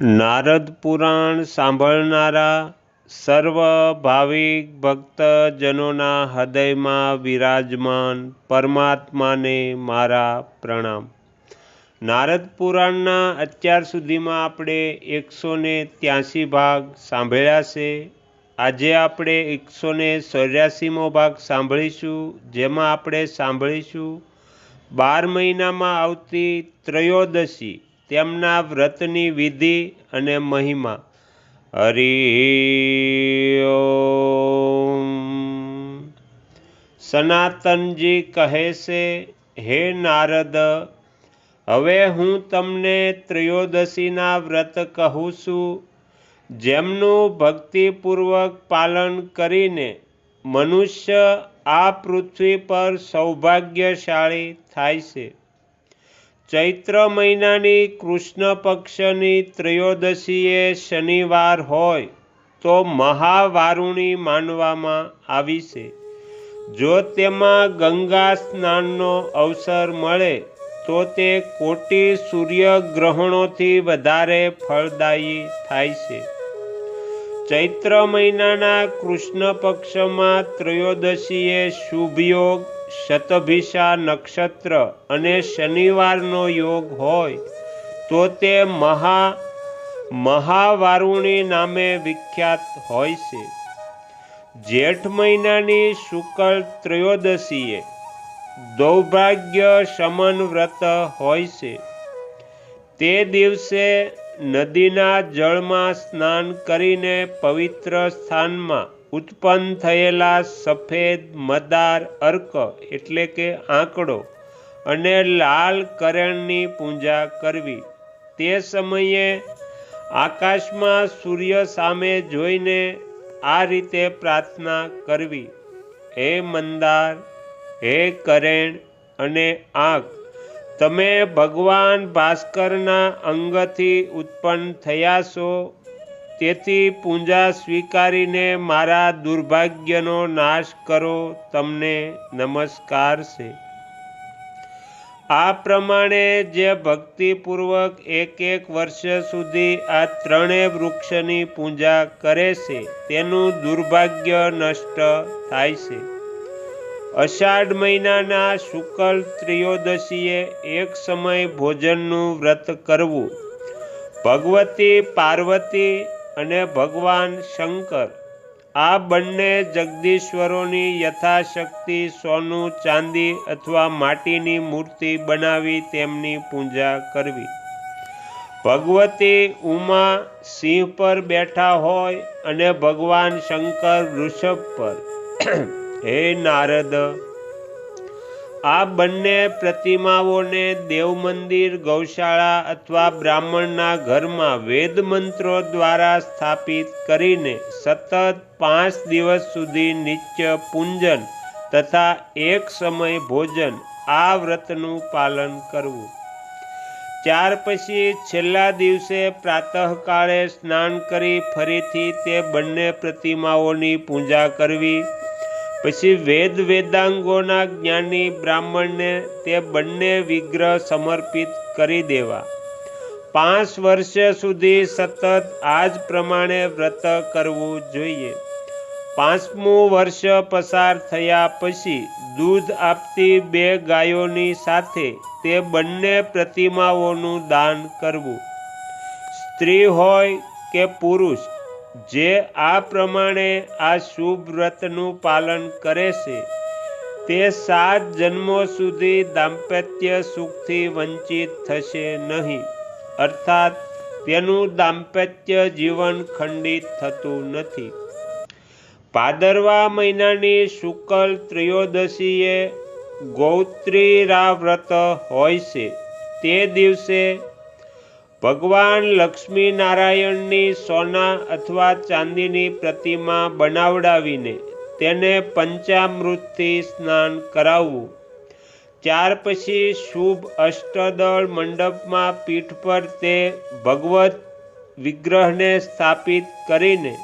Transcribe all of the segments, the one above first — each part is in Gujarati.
નારદ પુરાણ સાંભળનારા સર્વ ભાવિક ભક્તજનોના હૃદયમાં વિરાજમાન પરમાત્માને મારા પ્રણામ. નારદ પુરાણના અત્યાર સુધીમાં આપણે એકસો ને ત્યાસી ભાગ સાંભળ્યા છે. આજે આપણે એકસો ને ચોર્યાસીમો ભાગ સાંભળીશું, જેમાં આપણે સાંભળીશું, બાર મહિનામાં આવતી ત્રયોદશી તેમના વ્રતની વિધિ અને મહિમા. હરિ સનાતનજી કહે છે, હે નારદ, હવે હું તમને ત્રયોદશીના વ્રત કહું છું. જેમનું ભક્તિપૂર્વક પાલન કરીને મનુષ્ય આ પૃથ્વી પર સૌભાગ્યશાળી થાય છે. ચૈત્ર મહિનાની કૃષ્ણ પક્ષની ત્રયોદશીએ શનિવાર હોય તો મહાવારુણી માનવામાં આવી છે. જો તેમાં ગંગા સ્નાનનો અવસર મળે, તો તે કોટી સૂર્યગ્રહણોથી વધારે ફળદાયી થાય છે. ચૈત્ર મહિનાના કૃષ્ણ પક્ષમાં ત્રયોદશીએ શુભ યોગ શતભિષા નક્ષત્ર અને શનિવારનો યોગ હોય, તો તે મહા, મહાવારુણી નામે વિખ્યાત હોય છે. જેઠ મહિનાની શુકલ ત્રયોદશીએ દૌભાગ્ય શમન વ્રત હોય છે. તે દિવસે નદીના જળમાં સ્નાન કરીને પવિત્ર સ્થાનમાં ઉત્પન્ન થયેલા સફેદ, મદાર અર્ક એટલે કે આંકડો અને લાલ કરણની પૂજા કરવી. તે સમયે આકાશમાં સૂર્ય સામે જોઈને આ રીતે પ્રાર્થના કરવી. હે મંદાર, હે કરેણ અને આંખ તમે ભગવાન ભાસ્કરના અંગથી ઉત્પન્ન થયા છો. તેથી પૂજા સ્વીકારીને મારા દુર્ભાગ્યનો નાશ કરો તમને નમસ્કાર છે. આ પ્રમાણે જે ભક્તિપૂર્વક એક એક વર્ષ સુધી આ ત્રણેય વૃક્ષની પૂજા કરે છે, તેનું દુર્ભાગ્ય નષ્ટ થાય છે. અષાઢ મહિનાના શુકલ ત્રિયોદશીએ એક સમય ભોજનનું વ્રત કરવું. ભગવતી પાર્વતી અને ભગવાન શંકર. આ બંને જગદીશ્વરોની યથાશક્તિ સોનું, ચાંદી અથવા માટીની મૂર્તિ બનાવી તેમની પૂજા કરવી. ભગવતી ઉમા સિંહ પર બેઠા હોય અને ભગવાન શંકર વૃષભ પર. હે નારદ આ બંને પ્રતિમાઓને દેવ મંદિર ગૌશાળા અથવા બ્રાહ્મણના ઘરમાં વેદ મંત્રો દ્વારા સ્થાપિત કરીને સતત પાંચ દિવસ સુધી નિત્ય પૂંજન તથા એક સમય ભોજન આ વ્રતનું પાલન કરવું. ત્યાર પછી છેલ્લા દિવસે પ્રાતઃકાળે સ્નાન કરી ફરીથી તે બંને પ્રતિમાઓની પૂજા કરવી. પછી વેદ વેદાંગોના જ્ઞાની બ્રાહ્મણને તે બંને વિગ્રહ સમર્પિત કરી દેવા. પાંચ વર્ષ સુધી સતત આ જ પ્રમાણે વ્રત કરવું જોઈએ. પાંચમું વર્ષ પસાર થયા પછી દૂધ આપતી બે ગાયોની સાથે તે બંને પ્રતિમાઓનું દાન કરવું. સ્ત્રી હોય કે પુરુષ જે આ પ્રમાણે આ શુભ વ્રતનું પાલન કરે છે, તે સાત જન્મો સુધી દાંપત્ય સુખથી વંચિત થશે નહીં. અર્થાત, તેનું દાંપત્ય જીવન ખંડિત થતું નથી. ભાદરવા મહિનાની શુકલ ત્રયોદશીએ ગૌત્રીરા વ્રત હોય છે. તે દિવસે ભગવાન લક્ષ્મી નારાયણની સોના અથવા ચાંદીની પ્રતિમા બનાવડાવીને તેને પંચામૃતથી સ્નાન કરાવવું. ત્યાર પછી શુભ અષ્ટદળ મંડપમાં પીઠ પર તે ભગવત વિગ્રહને સ્થાપિત કરીને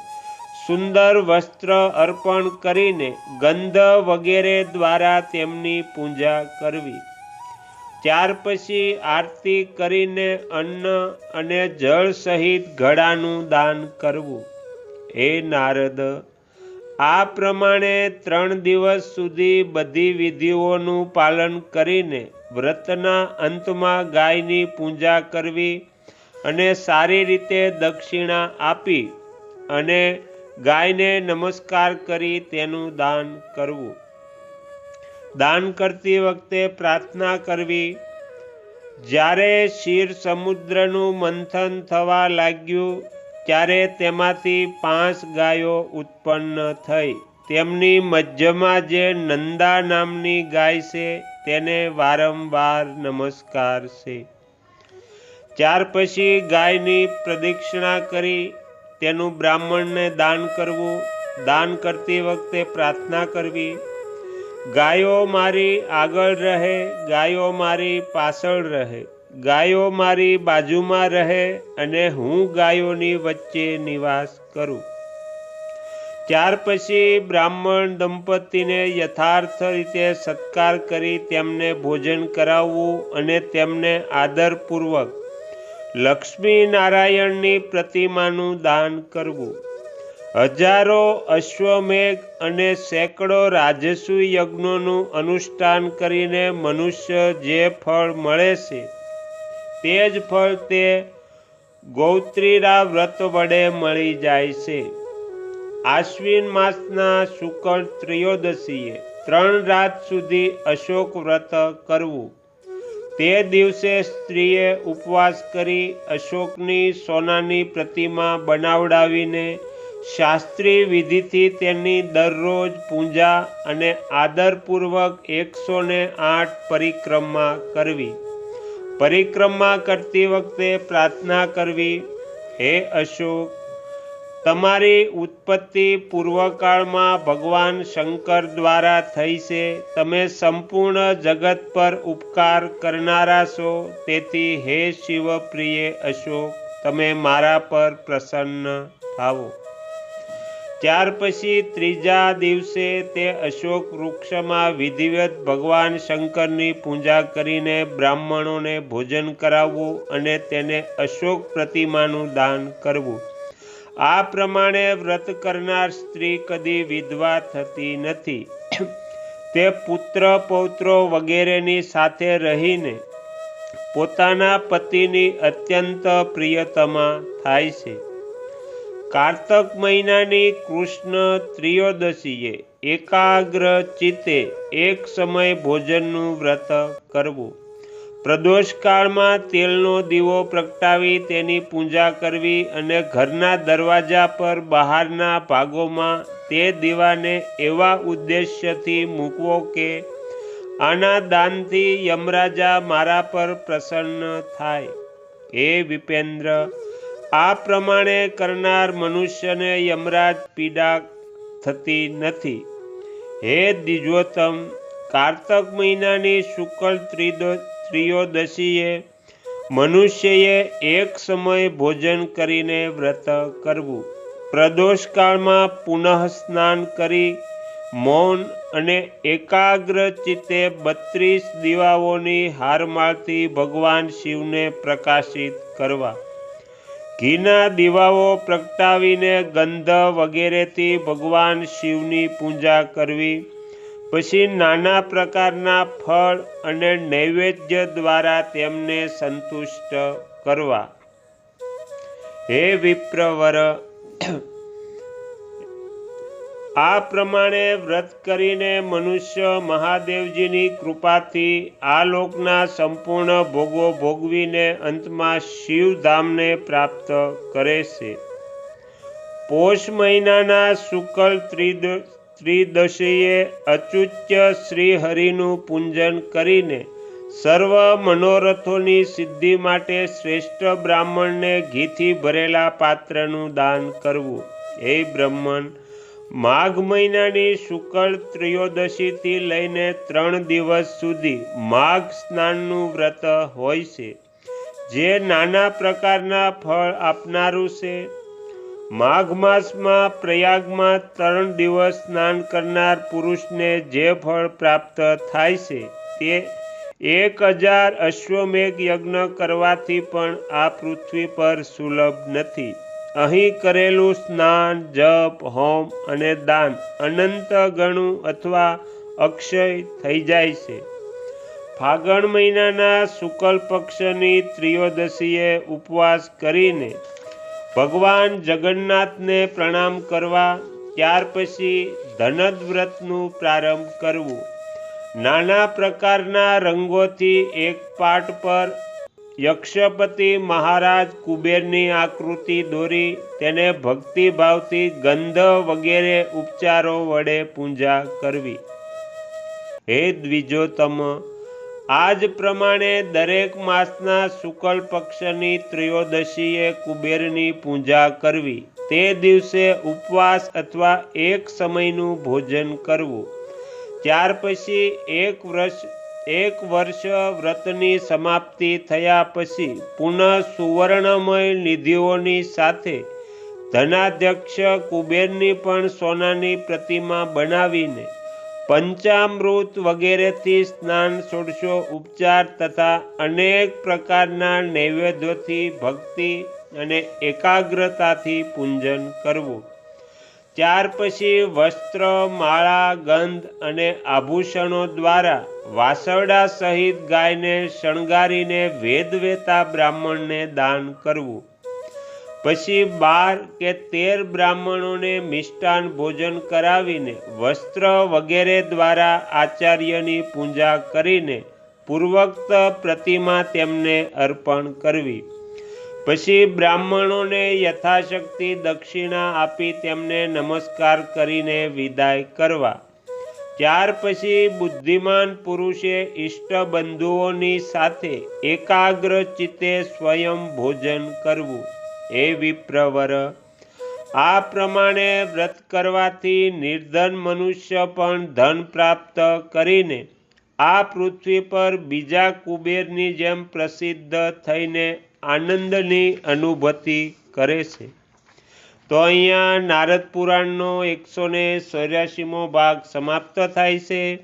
સુંદર વસ્ત્ર અર્પણ કરીને ગંધ વગેરે દ્વારા તેમની પૂજા કરવી. ત્યાર પછી આરતી કરીને અન્ન અને જળ સહિત ઘડાનું દાન કરવું. હે નારદ, આ પ્રમાણે ત્રણ દિવસ સુધી બધી વિધિઓનું પાલન કરીને વ્રતના અંતમાં ગાયની પૂજા કરવી અને સારી રીતે દક્ષિણા આપી અને ગાયને નમસ્કાર કરી તેનું દાન કરવું. દાન કરતી વખતે પ્રાર્થના કરવી. જ્યારે શિર સમુદ્રનું મંથન થવા લાગ્યું, ત્યારે તેમાંથી પાંચ ગાયો ઉત્પન્ન થઈ. તેમની મધ્યમાં જે નંદા નામની ગાય છે, તેને વારંવાર નમસ્કાર છે. ત્યાર પછી ગાયની પ્રદક્ષિણા કરી, તેનું બ્રાહ્મણને દાન કરવું. દાન કરતી વખતે પ્રાર્થના કરવી. ગાયો મારી આગળ રહે, ગાયો મારી પાછળ રહે, ગાયો મારી બાજુમાં રહે અને હું ગાયોની વચ્ચે નિવાસ કરું. ત્યાર પછી બ્રાહ્મણ દંપતીને યથાર્થ રીતે સત્કાર કરી તેમને ભોજન કરાવવું અને તેમને આદરપૂર્વક લક્ષ્મી નારાયણની પ્રતિમાનું દાન કરવું. હજારો અશ્વમેઘ અને સેંકડો રાજસુ યજ્ઞોનું અનુષ્ઠાન કરીને મનુષ્ય જે ફળ મળે છે, તે જ ફળ તે ગૌત્રીરા વ્રત વડે મળી જાય છે. આશ્વિન માસના શુક્લ ત્રયોદશીએ ત્રણ રાત સુધી અશોક વ્રત કરવું. તે દિવસે સ્ત્રીએ ઉપવાસ કરી અશોકની સોનાની પ્રતિમા બનાવડાવીને શાસ્ત્રીય વિધિથી તેની દરરોજ પૂજા અને આદરપૂર્વક એકસો ને આઠ પરિક્રમા કરવી. પરિક્રમા કરતી વખતે પ્રાર્થના કરવી, હે અશોક, તમારી ઉત્પત્તિ પૂર્વકાળમાં ભગવાન શંકર દ્વારા થઈ છે. તમે સંપૂર્ણ જગત પર ઉપકાર કરનારા છો. તેથી હે શિવ પ્રિય અશોક, તમે મારા પર પ્રસન્ન થાવો. ત્યાર પછી ત્રીજા દિવસે તે અશોક વૃક્ષમાં વિધિવત ભગવાન શંકરની પૂજા કરીને બ્રાહ્મણોને ભોજન કરાવવું અને તેને અશોક પ્રતિમાનું દાન કરવું. આ પ્રમાણે વ્રત કરનાર સ્ત્રી કદી વિધવા થતી નથી. તે પુત્ર, પૌત્રો વગેરેની સાથે રહીને પોતાના પતિની અત્યંત પ્રિયતમા થાય છે. કારતક મહિનાની કૃષ્ણ ત્રિયોદશીએ એકાગ્ર ચિત્તે એક સમય ભોજનનું વ્રત કરવું. પ્રદોષકાળમાં તેલનો દીવો પ્રગટાવી તેની પૂજા કરવી અને ઘરના દરવાજા પર બહારના ભાગોમાં તે દીવાને એવા ઉદ્દેશ્યથી મૂકવો કે આના દાનથી યમરાજા મારા પર પ્રસન્ન થાય. હે વિપેન્દ્ર આ પ્રમાણે કરનાર મનુષ્યને યમરાજ પીડા થતી નથી. હે દ્વિજોત્તમ, કારતક મહિનાની શુક્લ ત્રિયોદશીએ મનુષ્યએ એક સમય ભોજન કરીને વ્રત કરવું. પ્રદોષકાળમાં પુનઃ સ્નાન કરી, મૌન અને એકાગ્ર ચિત્તે બત્રીસ દીવાઓની હારમાળથી ભગવાન શિવને પ્રકાશિત કરવા. ઘીના દીવાઓ પ્રગટાવીને ગંધ વગેરેથી ભગવાન શિવની પૂજા કરવી. પછી નાના પ્રકારના ફળ અને નૈવેદ્ય દ્વારા તેમને સંતુષ્ટ કરવા. હે વિપ્રવર આ પ્રમાણે વ્રત કરીને મનુષ્ય મહાદેવજીની કૃપાથી આ લોકના સંપૂર્ણ ભોગો ભોગવીને અંતમાં શિવધામને પ્રાપ્ત કરે છે. પોષ મહિનાના શુક્લ ત્રિદ, ત્રિદશીએ અચુચ્ય શ્રીહરિનું પૂજન કરીને સર્વ મનોરથોની સિદ્ધિ માટે શ્રેષ્ઠ બ્રાહ્મણને ઘીથી ભરેલા પાત્રનું દાન કરવું. હે બ્રહ્મણ માઘ મહિનાની શુક્લ ત્રયોદશીથી લઈને ત્રણ દિવસ સુધી માઘ સ્નાનનું વ્રત હોય છે, જે નાના પ્રકારના ફળ આપનારું છે. માઘ માસમાં પ્રયાગમાં ત્રણ દિવસ સ્નાન કરનાર પુરુષને જે ફળ પ્રાપ્ત થાય છે તે એક હજાર અશ્વમેઘ યજ્ઞ કરવાથી પણ આ પૃથ્વી પર સુલભ નથી. અહીં કરેલું સ્નાન, જપ, હોમ અને દાન અનંત ગણું અથવા અક્ષય થઈ જાય છે. ફાગણ મહિનાના શુક્લ પક્ષની ત્રિયોદશીએ ઉપવાસ કરીને ભગવાન જગન્નાથને પ્રણામ કરવા, ત્યાર પછી ધનદ વ્રતનું પ્રારંભ કરવું. નાના પ્રકારના રંગોથી એક પાટ પર યક્ષપતિ મહારાજ કુબેરની આકૃતિ દોરી તેને ભક્તિભાવથી ગંધ વગેરે ઉપચારો વડે પૂજા કરવી. હે દ્વિજોતમ આ પ્રમાણે દરેક માસના શુક્લ પક્ષની ત્રયોદશીએ કુબેરની પૂજા કરવી. તે દિવસે ઉપવાસ અથવા એક સમયનું ભોજન કરવું. ત્યાર પછી એક વર્ષ એક વર્ષ વ્રતની સમાપ્તિ થયા પછી પુનઃ સુવર્ણમય નિધિઓની સાથે ધનાધ્યક્ષ કુબેરની પણ સોનાની પ્રતિમા બનાવીને પંચામૃત વગેરેથી સ્નાન ષોડશો ઉપચાર તથા અનેક પ્રકારના નૈવેદ્યોથી ભક્તિ અને એકાગ્રતાથી પૂજન કરવું. ત્યાર પછી વસ્ત્ર, માળા, ગંધ અને આભૂષણો દ્વારા વાસરડા સહિત ગાયને શણગારીને વેદવેતા બ્રાહ્મણને દાન કરવું. પછી બાર કે તેર બ્રાહ્મણોને મિષ્ટાન ભોજન કરાવીને વસ્ત્ર વગેરે દ્વારા આચાર્યની પૂજા કરીને પૂર્વોક્ત પ્રતિમા તેમને અર્પણ કરવી. પછી બ્રાહ્મણોને યથાશક્તિ દક્ષિણા આપી તેમને નમસ્કાર કરીને વિદાય કરવા. ત્યાર પછી બુદ્ધિમાન પુરુષે ઈષ્ટ બંધુઓની સાથે એકાગ્ર ચિત્તે સ્વયં ભોજન કરવું. એ વિપ્રવર, આ પ્રમાણે વ્રત કરવાથી નિર્ધન મનુષ્ય પણ ધન પ્રાપ્ત કરીને આ પૃથ્વી પર બીજા કુબેરની જેમ પ્રસિદ્ધ થઈને આનંદની અનુભૂતિ કરે છે. તો અહીંયા નારદ પુરાણનો એકસો ને ચોર્યાસીમો ભાગ સમાપ્ત થાય છે.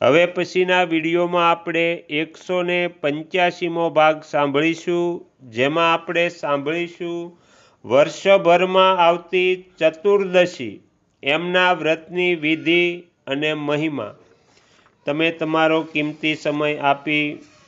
હવે પછીના વિડીયોમાં આપણે એકસો ને પંચ્યાસીમો ભાગ સાંભળીશું, જેમાં આપણે સાંભળીશું, વર્ષભરમાં આવતી ચતુર્દશી, એમના વ્રતની વિધિ અને મહિમા. તમે તમારો કિંમતી સમય આપી